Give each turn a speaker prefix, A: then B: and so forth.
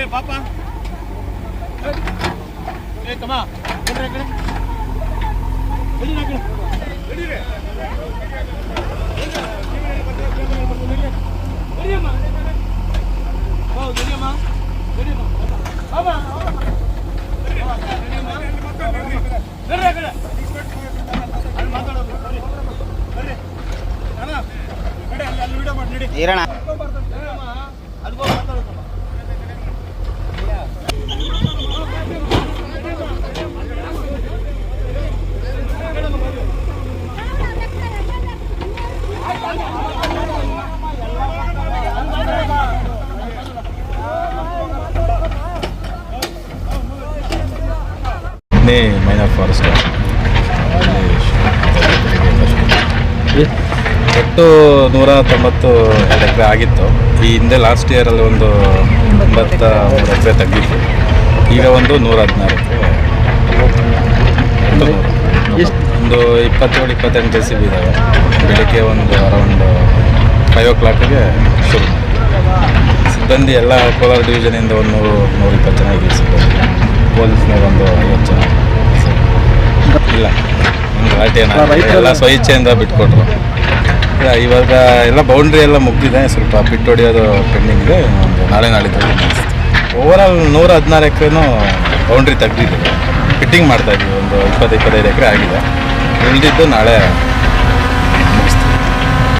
A: ಏ ಪಾಪ ಏ ತಮ್ಮ ಬನ್ರಿ ಆ ಕಡೆ ಬನ್ನಿ ಆ ಕಡೆ ಬನ್ನಿರಿ. ಬನ್ನಿಯಮ್ಮ. ಹೌದು, ಬನ್ನಿಯಮ್ಮ. ಬನ್ನಿಯಮ್ಮ. ಬಾಮ, ಬಾಮ. ಬನ್ನಿಯಮ್ಮ. ಬರ್ರಿ ಆ ಕಡೆ. ಅಲ್ಲಿ ಮಾತಾಡೋದು, ಬರ್ರಿ. ಬರ್ರಿ. ಅಣ್ಣ, ನಡಿ, ಅಲ್ಲಿ- ಅಲ್ಲಿ ವಿಡಿಯೋ ಮಾಡಿ ನಡಿ
B: ಇರೋಣ
A: ಅದು ಮಾತಾಡೋದು
C: ನೇ ಮೈನರ್ ಫಾರೆಸ್ಟ್ ಒಟ್ಟು ನೂರ ತೊಂಬತ್ತು ಎಕರೆ ಆಗಿತ್ತು. ಈ ಹಿಂದೆ ಲಾಸ್ಟ್ ಇಯರಲ್ಲಿ ಒಂದು ಒಂಬತ್ತ ಮೂರು ಎಕರೆ ತೆಗ್ದಿತ್ತು. ಈಗ ಒಂದು ನೂರ. ಹದಿನಾರು. ಒಂದು ಇಪ್ಪತ್ತೇಳು ಇಪ್ಪತ್ತೆಂಟು ಜೆ ಸಿ ಬಿ ಇದ್ದಾವೆ ಬೆಳಿಗ್ಗೆ ಒಂದು ಅರೌಂಡ್ ಫೈವ್ ಓ ಕ್ಲಾಕಿಗೆ ಶುರು. ಸಿಬ್ಬಂದಿ ಎಲ್ಲ ಕೋಲಾರ ಡಿವಿಷನಿಂದ ಒಂದು ನೂರು ನೂರ ಇಪ್ಪತ್ತು ಜನ ಇದ್ದೀವಿ ಸಿಬ್ಬಂದಿ. ಪೊಲೀಸ್ನವ್ರು ಒಂದು ಐವತ್ತು ಜನ. ಇಲ್ಲ. ಗಲಾಟೆ. ಎಲ್ಲ ಸ್ವಇಚ್ಛೆಯಿಂದ ಬಿಟ್ಕೊಟ್ರು. ಇಲ್ಲ, ಇವಾಗ ಎಲ್ಲ ಬೌಂಡ್ರಿ ಎಲ್ಲ ಮುಗ್ದಿದೆ ಸ್ವಲ್ಪ ಬಿಟ್ಟು ಹೊಡೆಯೋದು ಪೆಂಡಿಂಗ್ ಇದೆ. ಒಂದು ನಾಳೆ ನಾಳಿದ್ದು ಓವರಾಲ್ ನೂರ ಹದಿನಾರು ಎಕರೆನೂ ಬೌಂಡ್ರಿ ತೆಗ್ದಿದ್ದೀವಿ ಫಿಟ್ಟಿಂಗ್ ಮಾಡ್ತಾ ಇದ್ದೀವಿ ಒಂದು ಇಪ್ಪತ್ತು ಇಪ್ಪತ್ತೈದು ಎಕರೆ ಆಗಿದೆ. ಉಳಿದಿದ್ದು ನಾಳೆ